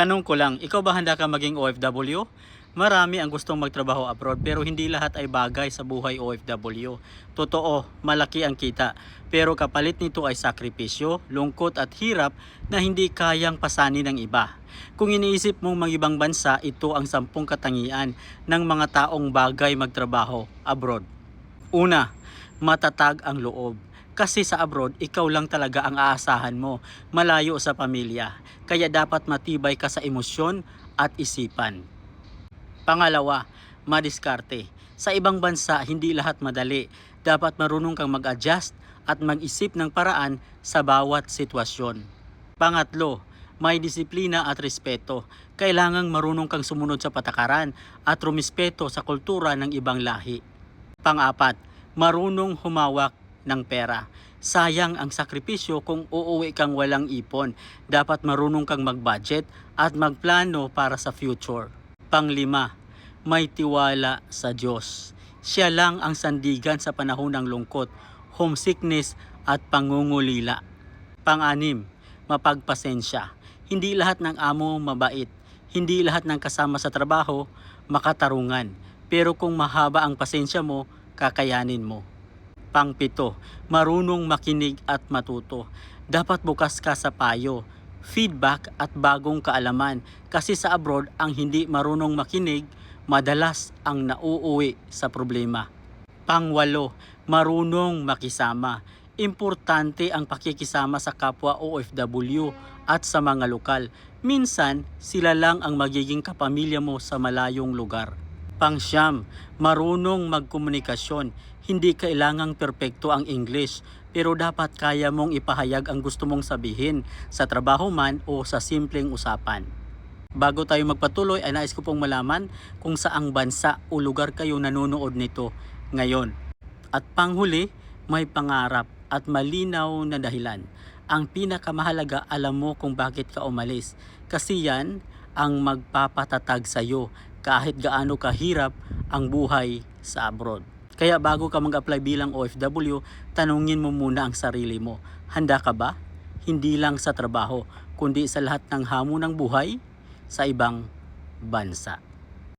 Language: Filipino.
Tanong ko lang, ikaw ba handa ka maging OFW? Marami ang gustong magtrabaho abroad pero hindi lahat ay bagay sa buhay OFW. Totoo, malaki ang kita. Pero kapalit nito ay sakripisyo, lungkot at hirap na hindi kayang pasanin ng iba. Kung iniisip mong mag-ibang bansa, ito ang sampung katangian ng mga taong bagay magtrabaho abroad. Una, matatag ang loob. Kasi sa abroad, ikaw lang talaga ang aasahan mo, malayo sa pamilya. Kaya dapat matibay ka sa emosyon at isipan. Pangalawa, madiskarte. Sa ibang bansa, hindi lahat madali. Dapat marunong kang mag-adjust at mag-isip ng paraan sa bawat sitwasyon. Pangatlo, may disiplina at respeto. Kailangang marunong kang sumunod sa patakaran at rumispeto sa kultura ng ibang lahi. Pang-apat, marunong humawak ng pera. Sayang ang sakripisyo kung uuwi kang walang ipon. Dapat marunong kang mag-budget at magplano para sa future. Panglima, may tiwala sa Diyos. Siya lang ang sandigan sa panahon ng lungkot, homesickness at pangungulila. Panganim, mapagpasensya. Hindi lahat ng amo mabait. Hindi lahat ng kasama sa trabaho makatarungan. Pero kung mahaba ang pasensya mo, kakayanin mo. Pangpito, marunong makinig at matuto. Dapat bukas ka sa payo, feedback at bagong kaalaman kasi sa abroad ang hindi marunong makinig madalas ang nauuwi sa problema. Pangwalo, marunong makisama. Importante ang pakikisama sa kapwa OFW at sa mga lokal. Minsan, sila lang ang magiging kapamilya mo sa malayong lugar. Pangsyam, marunong magkomunikasyon. Hindi kailangang perpekto ang English, pero dapat kaya mong ipahayag ang gusto mong sabihin sa trabaho man o sa simpleng usapan. Bago tayo magpatuloy ay nais ko pong malaman kung saang bansa o lugar kayo nanonood nito ngayon. At panghuli, may pangarap at malinaw na dahilan. Ang pinakamahalaga alam mo kung bakit ka umalis. Kasi yan ang magpapatatag sa iyo kahit gaano kahirap ang buhay sa abroad. Kaya bago ka mag-apply bilang OFW, tanungin mo muna ang sarili mo. Handa ka ba? Hindi lang sa trabaho, kundi sa lahat ng hamon ng buhay sa ibang bansa.